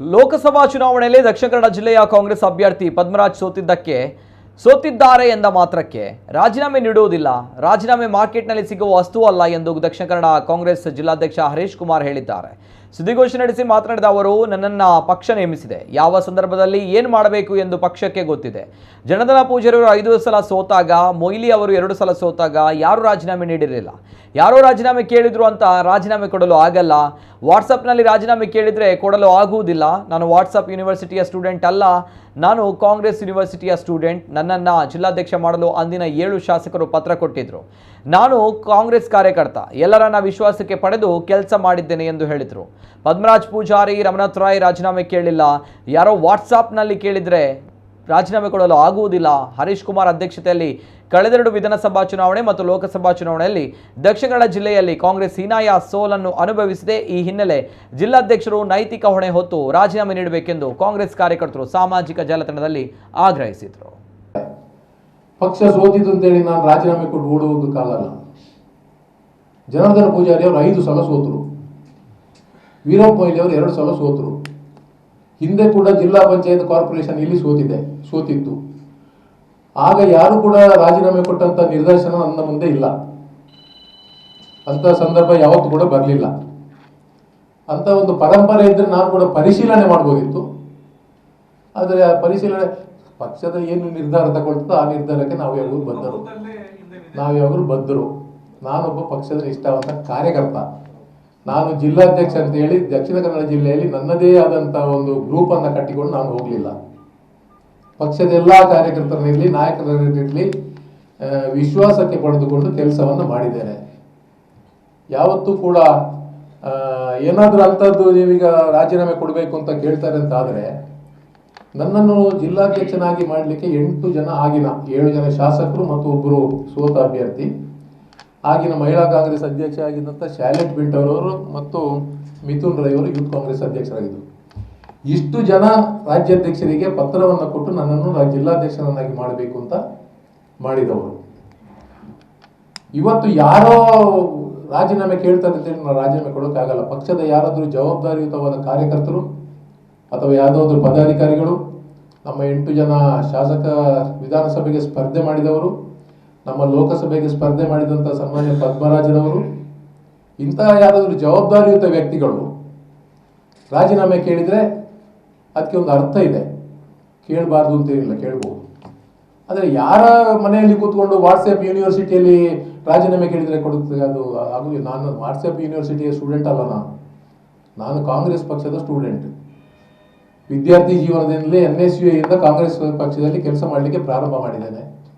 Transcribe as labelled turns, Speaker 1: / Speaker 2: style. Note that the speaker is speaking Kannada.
Speaker 1: ಲೋಕಸಭಾ ಚುನಾವಣೆಯಲ್ಲಿ ದಕ್ಷಿಣ ಕನ್ನಡ ಜಿಲ್ಲೆಯ ಕಾಂಗ್ರೆಸ್ ಅಭ್ಯರ್ಥಿ ಪದ್ಮರಾಜ್ ಸೋತಿದ್ದಕ್ಕೆ, ಸೋತಿದ್ದಾರೆ ಎಂದ ಮಾತ್ರಕ್ಕೆ ರಾಜೀನಾಮೆ ನೀಡುವುದಿಲ್ಲ. ರಾಜೀನಾಮೆ ಮಾರ್ಕೆಟ್ನಲ್ಲಿ ಸಿಗುವ ವಸ್ತು ಅಲ್ಲ ಎಂದು ದಕ್ಷಿಣ ಕನ್ನಡ ಕಾಂಗ್ರೆಸ್ ಜಿಲ್ಲಾಧ್ಯಕ್ಷ ಹರೀಶ್ ಕುಮಾರ್ ಹೇಳಿದ್ದಾರೆ. ಸುದ್ದಿಗೋಷ್ಠಿ ನಡೆಸಿ ಮಾತನಾಡಿದ ಅವರು, ನನ್ನನ್ನ ಪಕ್ಷ ನೇಮಿಸಿದೆ. ಯಾವ ಸಂದರ್ಭದಲ್ಲಿ ಏನು ಮಾಡಬೇಕು ಎಂದು ಪಕ್ಷಕ್ಕೆ ಗೊತ್ತಿದೆ. ಜನಧನ ಪೂಜಾರಿಯವರು ಐದು ಸಲ ಸೋತಾಗ, ಮೊಯ್ಲಿ ಅವರು ಎರಡು ಸಲ ಸೋತಾಗ ಯಾರು ರಾಜೀನಾಮೆ ನೀಡಿರಲಿಲ್ಲ. ಯಾರೋ ರಾಜೀನಾಮೆ ಕೇಳಿದ್ರು ಅಂತ ರಾಜೀನಾಮೆ ಕೊಡಲು ಆಗಲ್ಲ. ವಾಟ್ಸಪ್ನಲ್ಲಿ ರಾಜೀನಾಮೆ ಕೇಳಿದರೆ ಕೊಡಲು ಆಗುವುದಿಲ್ಲ. ನಾನು ವಾಟ್ಸಪ್ ಯೂನಿವರ್ಸಿಟಿಯ ಸ್ಟೂಡೆಂಟ್ ಅಲ್ಲ. ನಾನು ಕಾಂಗ್ರೆಸ್ ಯೂನಿವರ್ಸಿಟಿಯ ಸ್ಟೂಡೆಂಟ್. ನನ್ನನ್ನು ಜಿಲ್ಲಾಧ್ಯಕ್ಷ ಮಾಡಲು ಅಂದಿನ ಏಳು ಶಾಸಕರು ಪತ್ರ ಕೊಟ್ಟಿದ್ದರು ನಾನು ಕಾಂಗ್ರೆಸ್ ಕಾರ್ಯಕರ್ತ. ಎಲ್ಲರನ್ನ ವಿಶ್ವಾಸಕ್ಕೆ ಪಡೆದು ಕೆಲಸ ಮಾಡಿದ್ದೇನೆ ಎಂದು ಹೇಳಿದರು. ಪದ್ಮರಾಜ್ ಪೂಜಾರಿ ರಮನಾಥ್ ರಾಯ್ ರಾಜೀನಾಮೆ ಕೇಳಿಲ್ಲ. ಯಾರೋ ವಾಟ್ಸಾಪ್ನಲ್ಲಿ ಕೇಳಿದರೆ ರಾಜೀನಾಮೆ ಕೊಡಲು ಆಗುವುದಿಲ್ಲ. ಹರೀಶ್ ಕುಮಾರ್ ಅಧ್ಯಕ್ಷತೆಯಲ್ಲಿ ಕಳೆದೆರಡು ವಿಧಾನಸಭಾ ಚುನಾವಣೆ ಮತ್ತು ಲೋಕಸಭಾ ಚುನಾವಣೆಯಲ್ಲಿ ದಕ್ಷಿಣ ಕನ್ನಡ ಜಿಲ್ಲೆಯಲ್ಲಿ ಕಾಂಗ್ರೆಸ್ ಹೀನಾಯ ಸೋಲನ್ನು ಅನುಭವಿಸಿದೆ. ಈ ಹಿನ್ನೆಲೆ ಜಿಲ್ಲಾಧ್ಯಕ್ಷರು ನೈತಿಕ ಹೊಣೆ ಹೊತ್ತು ರಾಜೀನಾಮೆ ನೀಡಬೇಕೆಂದು ಕಾಂಗ್ರೆಸ್ ಕಾರ್ಯಕರ್ತರು ಸಾಮಾಜಿಕ ಜಾಲತಾಣದಲ್ಲಿ ಆಗ್ರಹಿಸಿದರು.
Speaker 2: ಪಕ್ಷ ಸೋತಿತು ಅಂತೇಳಿ ನಾನು ರಾಜೀನಾಮೆ ಕೊಟ್ಟು ಓಡುವುದಕ್ಕಾಗಲ್ಲ ಜನಾರ್ದನ ಪೂಜಾರಿ ಅವರು ಐದು ಸಲ ಸೋತರು. ವೀರಪ್ಪ ಮೊಯ್ಲಿ ಅವರು ಎರಡು ಸಲ ಸೋತರು. ಹಿಂದೆ ಕೂಡ ಜಿಲ್ಲಾ ಪಂಚಾಯತ್ ಕಾರ್ಪೊರೇಷನ್ ಇಲ್ಲಿ ಸೋತಿದೆ. ಸೋತಿತ್ತು. ಆಗ ಯಾರು ಕೂಡ ರಾಜೀನಾಮೆ ಕೊಟ್ಟಂತ ನಿರ್ದೇಶನ ನನ್ನ ಮುಂದೆ ಇಲ್ಲ. ಅಂತ ಸಂದರ್ಭ ಯಾವತ್ತೂ ಕೂಡ ಬರಲಿಲ್ಲ. ಅಂತ ಒಂದು ಪರಂಪರೆ ಇದ್ರೆ ನಾನು ಕೂಡ ಪರಿಶೀಲನೆ ಮಾಡ್ಬೋದಿತ್ತು. ಆದರೆ ಆ ಪರಿಶೀಲನೆ ಪಕ್ಷದ ಏನು ನಿರ್ಧಾರ ತಗೊಳ್ತದೋ ಆ ನಿರ್ಧಾರಕ್ಕೆ ನಾವು ಯಾವಾಗಲೂ ಬಂದರು. ನಾವು ಯಾವಾಗಲೂ ಬಂದರು. ನಾನೊಬ್ಬ ಪಕ್ಷದ ಇಷ್ಟವಾದ ಕಾರ್ಯಕರ್ತ. ನಾನು ಜಿಲ್ಲಾಧ್ಯಕ್ಷ ಅಂತ ಹೇಳಿ ದಕ್ಷಿಣ ಕನ್ನಡ ಜಿಲ್ಲೆಯಲ್ಲಿ ನನ್ನದೇ ಆದಂಥ ಒಂದು ಗ್ರೂಪ್ ಅನ್ನ ಕಟ್ಟಿಕೊಂಡು ನಾನು ಹೋಗಲಿಲ್ಲ. ಪಕ್ಷದ ಎಲ್ಲ ಕಾರ್ಯಕರ್ತರಲ್ಲಿ ನಾಯಕರಲ್ಲಿ ವಿಶ್ವಾಸಕ್ಕೆ ಪಡೆದುಕೊಂಡು ಕೆಲಸವನ್ನು ಮಾಡಿದ್ದಾರೆ. ಯಾವತ್ತೂ ಕೂಡ ಏನಾದರೂ ಅಂಥದ್ದು ನೀವೀಗ ರಾಜೀನಾಮೆ ಕೊಡಬೇಕು ಅಂತ ಕೇಳ್ತಾರೆ ಅಂತ ಆದರೆ, ನನ್ನನ್ನು ಜಿಲ್ಲಾಧ್ಯಕ್ಷನಾಗಿ ಮಾಡಲಿಕ್ಕೆ ಎಂಟು ಜನ ಆಗಿನ ಏಳು ಜನ ಶಾಸಕರು ಮತ್ತು ಒಬ್ಬರು ಸೋತ ಅಭ್ಯರ್ಥಿ. ಆಗಿನ ಮಹಿಳಾ ಕಾಂಗ್ರೆಸ್ ಅಧ್ಯಕ್ಷ ಆಗಿದ್ದಂಥ ಶಾಲೆಟ್ ಬಿಂಟರ್ ಅವರು ಮತ್ತು ಮಿಥುನ್ ರೈ ಅವರು ಯೂತ್ ಕಾಂಗ್ರೆಸ್ ಅಧ್ಯಕ್ಷರಾಗಿದ್ದರು. ಇಷ್ಟು ಜನ ರಾಜ್ಯಾಧ್ಯಕ್ಷರಿಗೆ ಪತ್ರವನ್ನು ಕೊಟ್ಟು ನನ್ನನ್ನು ಜಿಲ್ಲಾಧ್ಯಕ್ಷರನ್ನಾಗಿ ಮಾಡಬೇಕು ಅಂತ ಮಾಡಿದವರು. ಇವತ್ತು ಯಾರೋ ರಾಜೀನಾಮೆ ಕೇಳ್ತಾರೆ ಅಂತೇಳಿ ಹೇಳಿ ರಾಜೀನಾಮೆ ಕೊಡೋಕ್ಕಾಗಲ್ಲ ಪಕ್ಷದ ಯಾರಾದರೂ ಜವಾಬ್ದಾರಿಯುತವಾದ ಕಾರ್ಯಕರ್ತರು ಅಥವಾ ಯಾವುದಾದ್ರೂ ಪದಾಧಿಕಾರಿಗಳು, ನಮ್ಮ ಎಂಟು ಜನ ಶಾಸಕ ವಿಧಾನಸಭೆಗೆ ಸ್ಪರ್ಧೆ ಮಾಡಿದವರು, ನಮ್ಮ ಲೋಕಸಭೆಗೆ ಸ್ಪರ್ಧೆ ಮಾಡಿದಂಥ ಸನ್ಮಾನ್ಯ ಪದ್ಮರಾಜನವರು ಇಂತಹ ಯಾರಾದರೂ ಜವಾಬ್ದಾರಿಯುತ ವ್ಯಕ್ತಿಗಳು ರಾಜೀನಾಮೆ ಕೇಳಿದರೆ ಅದಕ್ಕೆ ಒಂದು ಅರ್ಥ ಇದೆ. ಕೇಳಬಾರ್ದು ಅಂತೇನಿಲ್ಲ ಕೇಳ್ಬೋದು. ಆದರೆ ಯಾರ ಮನೆಯಲ್ಲಿ ಕೂತ್ಕೊಂಡು ವಾಟ್ಸಪ್ ಯೂನಿವರ್ಸಿಟಿಯಲ್ಲಿ ರಾಜೀನಾಮೆ ಕೇಳಿದರೆ ಕೊಡುತ್ತೆ ಅದು ಆಗಲಿ ನಾನು ವಾಟ್ಸಪ್ ಯೂನಿವರ್ಸಿಟಿಯ ಸ್ಟೂಡೆಂಟ್ ಅಲ್ಲ ನಾನು. ನಾನು ಕಾಂಗ್ರೆಸ್ ಪಕ್ಷದ ಸ್ಟೂಡೆಂಟ್ ವಿದ್ಯಾರ್ಥಿ ಜೀವನದಲ್ಲಿ ಎನ್ ಎಸ್ ಯು ಇಂದ ಕಾಂಗ್ರೆಸ್ ಪಕ್ಷದಲ್ಲಿ ಕೆಲಸ ಮಾಡಲಿಕ್ಕೆ ಪ್ರಾರಂಭ ಮಾಡಿದ್ದೇನೆ.